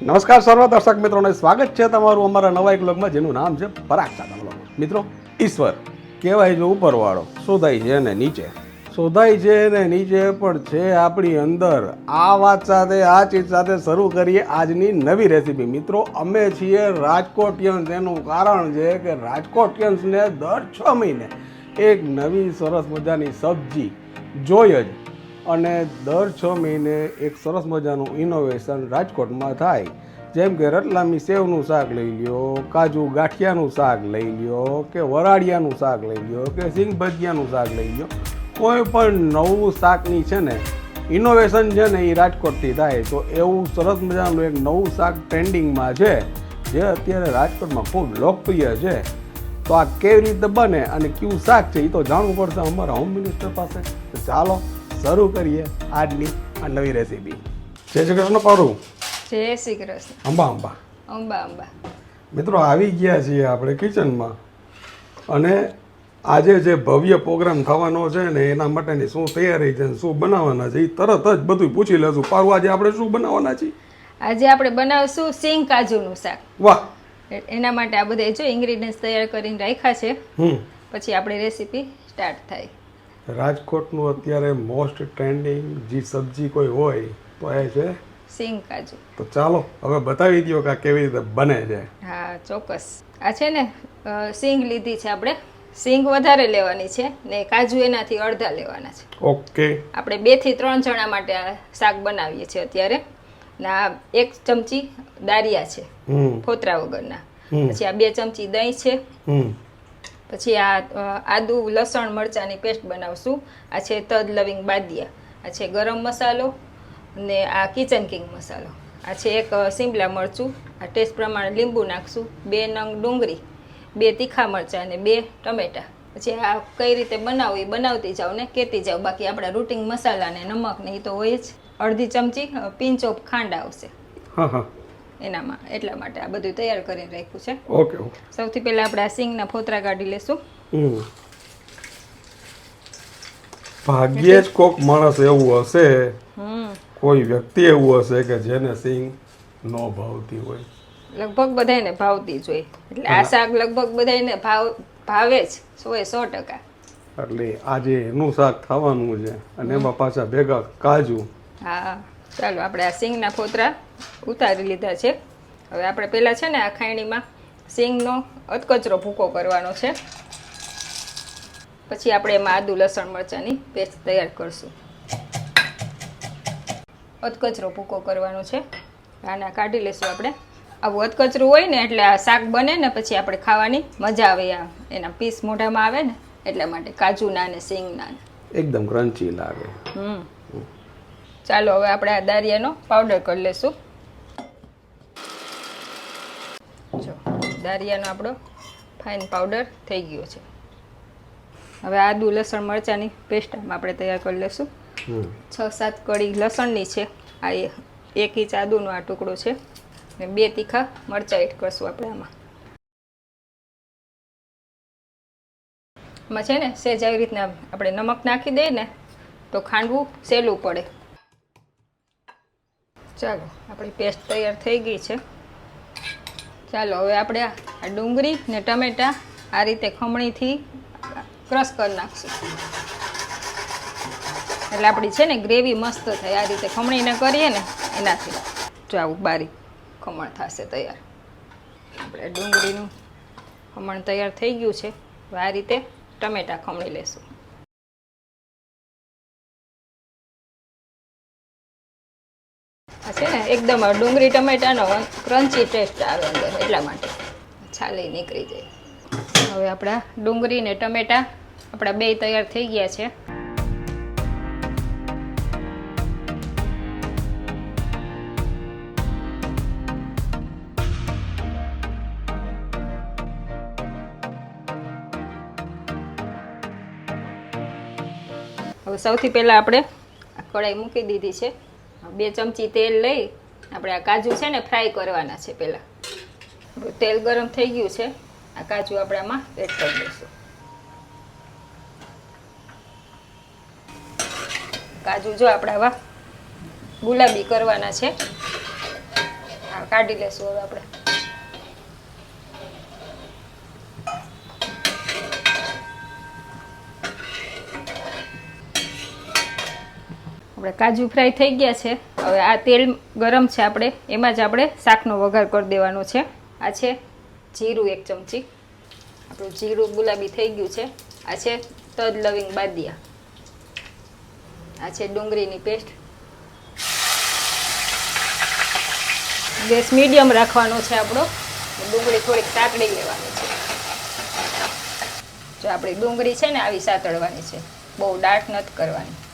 નમસ્કાર સર્વ દર્શક મિત્રોને સ્વાગત છે તમારું અમારા નવા એક બ્લોગમાં જેનું નામ છે પરાગ બ્લોગ મિત્રો, ઈશ્વર કહેવાય છે ઉપરવાળો, શોધાય છે ને નીચે. શોધાય છે ને નીચે પણ છે આપણી અંદર. આ વાત સાથે, આ ચીજ સાથે શરૂ કરીએ આજની નવી રેસીપી મિત્રો, અમે છીએ રાજકોટિયન્સ. એનું કારણ છે કે રાજકોટિયન્સને દર છ મહિને એક નવી સરસ મજાની સબ્જી જોઈએ જ અને દર છ મહિને એક સરસ મજાનું ઇનોવેશન રાજકોટમાં થાય. જેમ કે રતલામી સેવનું શાક લઈ લ્યો, કાજુ ગાંઠિયાનું શાક લઈ લ્યો, કે વરાળિયાનું શાક લઈ લ્યો, કે સિંગ ભજીયાનું શાક લઈ લ્યો, કોઈ પણ નવું શાકની છે ને ઇનોવેશન છે ને એ રાજકોટથી થાય. તો એવું સરસ મજાનું એક નવું શાક ટ્રેન્ડિંગમાં છે, જે અત્યારે રાજકોટમાં ખૂબ લોકપ્રિય છે. તો આ કેવી રીતે બને અને કયું શાક છે એ તો જાણવું પડશે અમારા હોમ મિનિસ્ટર પાસે. ચાલો શરૂ કરીએ આજની આ નવી રેસીપી જય શ્રી કૃષ્ણ પાડું. જય શ્રી કૃષ્ણ. અંબા અંબા. અંબા અંબા. મિત્રો આવી ગયા છીએ આપણે કિચનમાં અને આજે જે ભવ્ય પ્રોગ્રામ થવાનો છે ને એના માટેની શું તૈયારી છે શું બનાવવાના છે એ તરત જ બધું પૂછી લેશું. પારું આજે આપણે શું બનાવવાના છીએ? આજે આપણે બનાવશું સિંગ કાજુનું શાક. વાહ. એ- એના માટે આ બધા જો ઇન્ગ્રીડિયન્ટ્સ તૈયાર કરીને રાખ્યા છે. પછી આપણી રેસીપી સ્ટાર્ટ થાય. રાજકોટનું અત્યારે મોસ્ટ ટ્રેન્ડિંગ જે સબ્જી કોઈ હોય તો એ છે? સિંગ કાજુ. તો ચાલો હવે બતાવી દો કે કેવી રીતે બને છે. હા ચોક્કસ. આ છે ને સિંગ લીધી છે આપણે. સિંગ વધારે લેવાની છે ને કાજુ એનાથી અડધા લેવાના છે. ઓકે. આપણે બેથી ત્રણ જણા માટે આ શાક બનાવીએ છીએ અત્યારે. ને એક ચમચી દારિયા છે ફોતરા વગરના. પછી આ બે ચમચી દહીં છે. પછી આ આદુ, લસણ મરચાંની પેસ્ટ બનાવશું. આ છે તદ, લવિંગ, બાદિયા. આ છે ગરમ મસાલો ને આ કિચન કિંગ મસાલો. આ છે એક સિમલા મરચું. આ ટેસ્ટ પ્રમાણે લીંબુ નાખશું, બે નંગ ડુંગળી, બે તીખા મરચાં અને બે ટમેટાં. પછી આ કઈ રીતે બનાવવું એ બનાવતી જાઓ ને કહેતી જાઓ. બાકી આપણા રૂટિંગ મસાલા ને નમક ને એ તો હોય જ. અડધી ચમચી પિંચ ઓફ ખાંડ આવશે. હા હા. એનામાં એટલા માટે આ બધું તૈયાર કરીને રાખ્યું છે. ઓકે સૌથી પહેલાં આપણે આ સિંગના ફોતરા કાઢી લેશું. ભાગ્યે જ કોક માણસ એવું હશે કોઈ વ્યક્તિ એવું હશે કે જેને સિંગ ન ભાવતી હોય. લગભગ બધાને ભાવતી જ હોય. એટલે આ શાક લગભગ બધાને ભાવ ભાવે જ સો એ સો ટકા. એટલે આજે એનું શાક ખાવાનું છે અને એમાં પાછા ભેગા કાજુ હા. ચાલો આપણે આ સિંગના ફોતરા ઉતારી લીધા છે. હવે આપણે પહેલાં છે ને આ ખાયણીમાં સિંગનો અધકચરો ભૂકો કરવાનો છે. પછી આપણે એમાં આદુ લસણ મરચાંની પેસ્ટ તૈયાર કરશું. અધકચરો ભૂકો કરવાનો છે. આના કાઢી લેશું આપણે. આવું અધકચરું હોય ને એટલે આ શાક બને ને પછી આપણે ખાવાની મજા આવે આ એના પીસ મોઢામાં આવે ને એટલા માટે કાજુના ને સિંગના. એકદમ ક્રન્ચી લાગે. હમ. ચાલો હવે આપણે આ દારિયાનો પાવડર કરી લેશું. જો દારિયાનો આપણો ફાઇન પાવડર થઈ ગયો છે. હવે આદુ લસણ મરચાંની પેસ્ટ આપણે તૈયાર કરી લેશું. છ સાત કળી લસણની છે. આ એક ઇંચ આદુનો આ ટુકડો છે. ને બે તીખા મરચાં એડ કરશું આપણે આમાં. આમાં છે ને સેજ આવી રીતના આપણે નમક નાખી દઈએ ને તો ખાંડવું સહેલું પડે. ચાલો, આપણી પેસ્ટ તૈયાર થઈ ગઈ છે. ચાલો, હવે આપણે આ ડુંગળી ને ટમેટાં આ રીતે ખમણીથી ક્રશ કરી નાખશું. એટલે આપણી છે ને ગ્રેવી મસ્ત થાય, આ રીતે ખમણીને કરીએ ને એનાથી. જો આવું બારીક ખમણ થશે તૈયાર. આપણે ડુંગળીનું ખમણ તૈયાર થઈ ગયું છે. આ રીતે ટમેટાં ખમણી લેશું. છે ને, એકદમ ડુંગળી ટમેટાનો ક્રન્ચી ટેસ્ટ આવે અંદર, એટલા માટે. છાલી નીકળી જાય. હવે આપણા ડુંગળી ને ટમેટાં આપણા બે તૈયાર થઈ ગયા છે. હવે સૌથી પહેલાં આપણે આ કઢાઈ મૂકી દીધી છે. બે ચમચી તેલ લઈ આપણે આ કાજુ છે ને ફ્રાય કરવાના છે પહેલાં. તેલ ગરમ થઈ ગયું છે. આ કાજુ આપણે આમાં એડ કરી દઈશું. કાજુ જો આપણે આવા ગુલાબી કરવાના છે. કાઢી લેશું હવે આપણે. આપણે કાજુ ફ્રાય થઈ ગયા છે. હવે આ તેલ ગરમ છે આપણે. એમાં જ આપણે શાકનો વઘાર કરી દેવાનો છે. આ છે જીરું એક ચમચી. આપણું જીરું ગુલાબી થઈ ગયું છે. આ છે તદ લવિંગ બાદિયા. આ છે ડુંગળીની પેસ્ટ. ગેસ મીડિયમ રાખવાનો છે આપણો. ડુંગળી થોડીક સાતડી લેવાની છે. જો આપણી ડુંગળી છે ને, આવી સાતળવાની છે. બહુ ડાર્ક નથી કરવાની.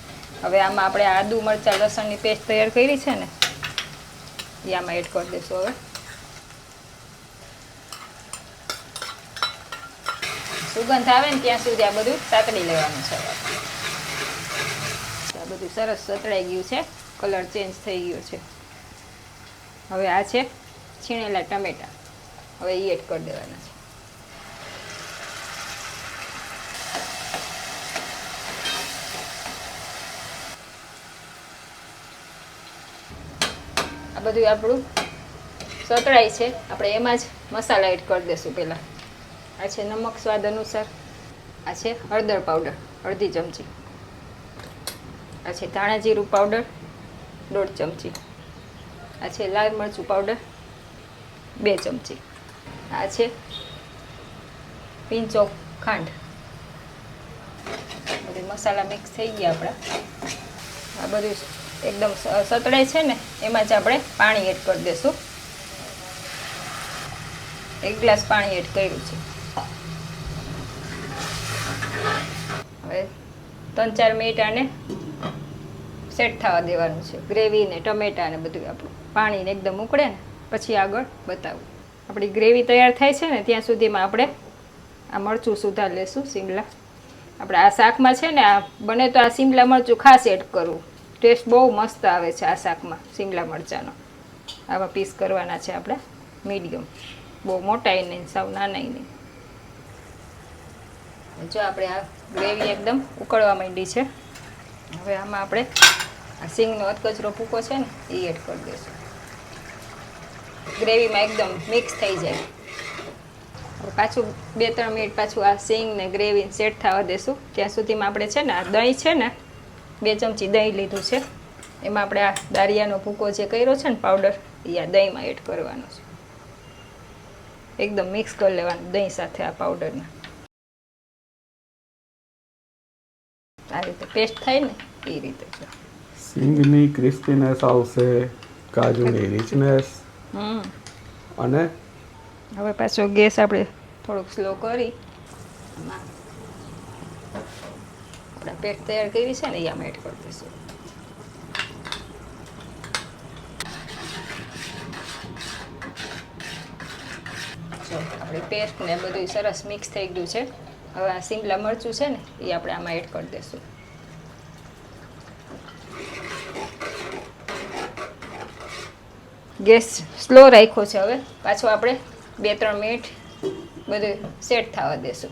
હવે આમાં આપણે આદુ મરચાં, લસણની પેસ્ટ તૈયાર કરી છે ને, એ આમાં એડ કરી દઈશું હવે. સુગંધ આવે ને ત્યાં સુધી આ બધું સાતડી લેવાનું છે. આ બધું સરસ સતળાઈ ગયું છે, કલર ચેન્જ થઈ ગયો છે. હવે આ છે છીણેલા ટમેટા. હવે એ એડ કરી દેવાના છે. આ બધું આપણું સતળાય છે. આપણે એમાં જ મસાલા એડ કરી દઈશું પહેલાં. આ છે નમક સ્વાદ અનુસાર. આ છે હળદર પાવડર અડધી ચમચી. આ છે ધાણા જીરું પાવડર દોઢ ચમચી. આ છે લાલ મરચું પાવડર બે ચમચી. આ છે પિંચો ખાંડ. બધે મસાલા મિક્સ થઈ ગયા આપણા. આ બધું એકદમ સતળે છે ને, એમાં જ આપણે પાણી એડ કરી દઈશું એક ગ્લાસ પાણી એડ કર્યું છે. હવે ત્રણ ચાર મિનિટ આને સેટ થવા દેવાનું છે. ગ્રેવી ને ટમેટા ને બધું આપણું પાણીને એકદમ ઉકળે ને, પછી આગળ બતાવું. આપણી ગ્રેવી તૈયાર થાય છે ને, ત્યાં સુધીમાં આપણે આ મરચું સુધાર લેશું સિમલા આપણે આ શાકમાં છે ને, આ બને તો આ શિમલા મરચું ખાસ એડ કરવું ટેસ્ટ બહુ મસ્ત આવે છે આ શાકમાં શિમલા મરચાંનો. આવા પીસ કરવાના છે આપણે, મીડિયમ. બહુ મોટાય નહીં, સાવ નાનાય નહીં. જો આપણે આ ગ્રેવી એકદમ ઉકળવા માંડી છે. હવે આમાં આપણે આ સિંગનો અધકચરો ભૂકો છે ને, એ એડ કરી દઈશું. ગ્રેવીમાં એકદમ મિક્સ થઈ જાય. પાછું બે ત્રણ મિનિટ પાછું આ સિંગ ને ગ્રેવી સેટ થવા દેશું ત્યાં સુધીમાં આપણે છે ને, આ દહીં છે ને બે ચમચી દહીં લીધું છે. એમાં આપણે આ દારિયાનો ભૂકો જે કર્યો છે ને પાવડર એ આ દહીંમાં એડ કરવાનો છે. એકદમ મિક્સ કરી લેવાનું દહીં સાથે આ પાવડરને આ રીતે પેસ્ટ થાય ને એ રીતે છે. સિંગની ક્રિસ્પીનેસ આવશે કાજુની રિચનેસ અને હવે પાછો ગેસ આપણે થોડુંક સ્લો કરી આપણે પેટ તૈયાર કરી છે ને એ આમાં એડ કરી દઈશું. જો, આપણે પેસ્ટ ને બધું સરસ મિક્સ થઈ ગયું છે. હવે આ સિંગલા મરચું છે ને એ આપણે આમાં એડ કરી દઈશું. ગેસ સ્લો રાખ્યો છે હવે. પાછો આપણે બે ત્રણ મિનિટ બધું સેટ થવા દેશું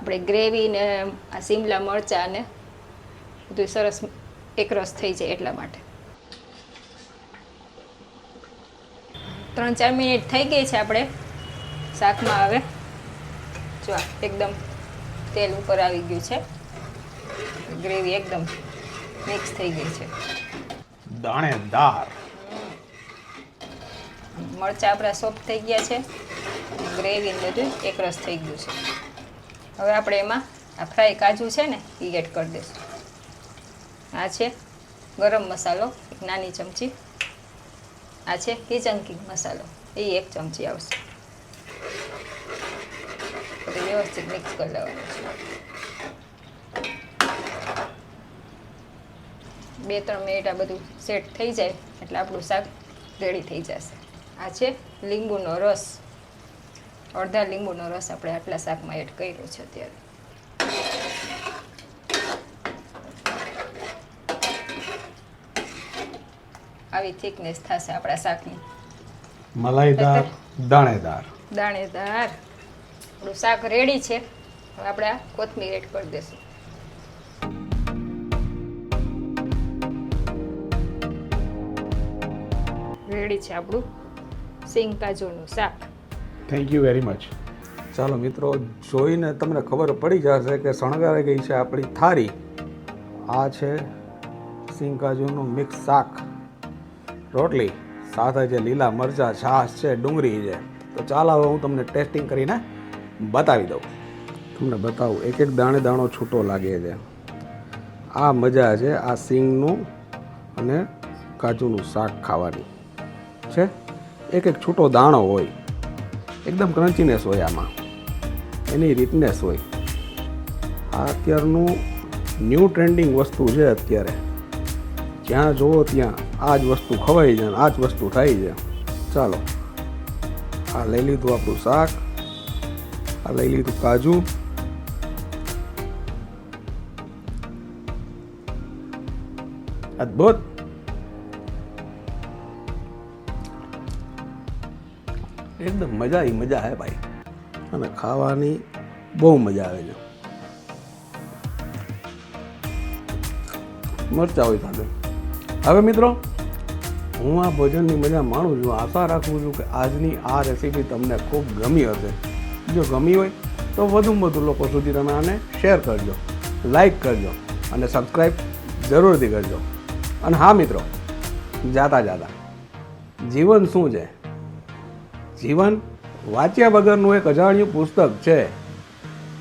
આપણે ગ્રેવી ને આ સિમલા મરચાં ને બધું સરસ એકરસ થઈ જાય એટલા માટે. ત્રણ ચાર મિનિટ થઈ ગઈ છે આપણે શાકમાં હવે. જો એકદમ તેલ ઉપર આવી ગયું છે. ગ્રેવી એકદમ મિક્સ થઈ ગઈ છે. દાણેદાર. મરચાં આપણા સોફ્ટ થઈ ગયા છે. ગ્રેવી બધું એકરસ થઈ ગયું છે. હવે આપણે એમાં આ ફ્રાય કાજુ છે ને, એ એડ કરી દઈશું. આ છે ગરમ મસાલો, એક નાની ચમચી. આ છે કિચન કિંગ મસાલો, એ એક ચમચી આવશે. વ્યવસ્થિત મિક્સ કરી લેવાનું છે. બે ત્રણ મિનિટ આ બધું સેટ થઈ જાય, એટલે આપણું શાક રેડી થઈ જશે. આ છે લીંબુનો રસ. અડધા લીંબુનો રસ આપણે આટલા શાકમાં એડ કર્યો છે અત્યારે. આવી થિકનેસ થશે આપણા શાકની. મલાઈદાર દાણેદાર. દાણેદાર. આપણું શાક રેડી છે. હવે આપણે કોથમીર એડ કરી દઈશું રેડી છે આપણું સિંગ કાજુનું શાક. થેન્ક યુ વેરી મચ ચાલો મિત્રો, જોઈને તમને ખબર પડી જશે કે શણગારાઈ ગઈ છે આપણી થાળી આ છે સિંગ કાજુનું મિક્સ શાક. રોટલી, સાથે જે લીલા મરચાં, છાશ છે, ડુંગળી છે. તો ચાલો હવે હું તમને ટેસ્ટિંગ કરીને બતાવી દઉં. તમને બતાવું, એક એક દાણે દાણો છૂટો લાગે છે. આ મજા છે આ સિંગનું અને કાજુનું શાક ખાવાની. છે? એક એક છૂટો દાણો હોય. એકદમ ક્રન્ચીનેસ હોય આમાં. એની રીતનેસ હોય. આ અત્યારનું ન્યૂ ટ્રેન્ડિંગ વસ્તુ છે અત્યારે. જ્યાં જુઓ ત્યાં આ જ વસ્તુ ખવાઈ અને આ જ વસ્તુ થાય છે. ચાલો, આ લઈ લીધું આપણું શાક, આ લઈ લીધું કાજુ. અદ્ભુત! એકદમ મજા એ મજા આવે ભાઈ. અને ખાવાની બહુ મજા આવે છે. મરચા હોય સાથે. હવે મિત્રો, હું આ ભોજનની મજા માણું છું. આશા રાખું છું કે આજની આ રેસીપી તમને ખૂબ ગમી હશે. જો ગમી હોય, તો વધુમાં વધુ લોકો સુધી તમે આને શેર કરજો લાઈક કરજો, અને સબસ્ક્રાઈબ જરૂરથી કરજો. અને હા મિત્રો, જાતા જાતા. જીવન શું છે? જીવન વાંચ્યા વગરનું એક અજાણ્યું પુસ્તક છે.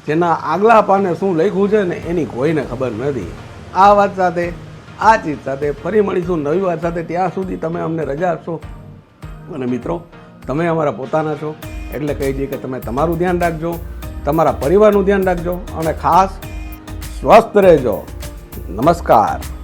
જેના આગલા પાને શું લખ્યું છે ને એની કોઈને ખબર નથી. આ વાત સાથે, આ ચીજ સાથે ફરી મળીશું નવી વાત સાથે. ત્યાં સુધી તમે અમને રજા આપશો. અને મિત્રો, તમે અમારા પોતાના છો. એટલે કહી દઈએ કે તમે તમારું ધ્યાન રાખજો, તમારા પરિવારનું ધ્યાન રાખજો અને ખાસ સ્વસ્થ રહેજો. નમસ્કાર.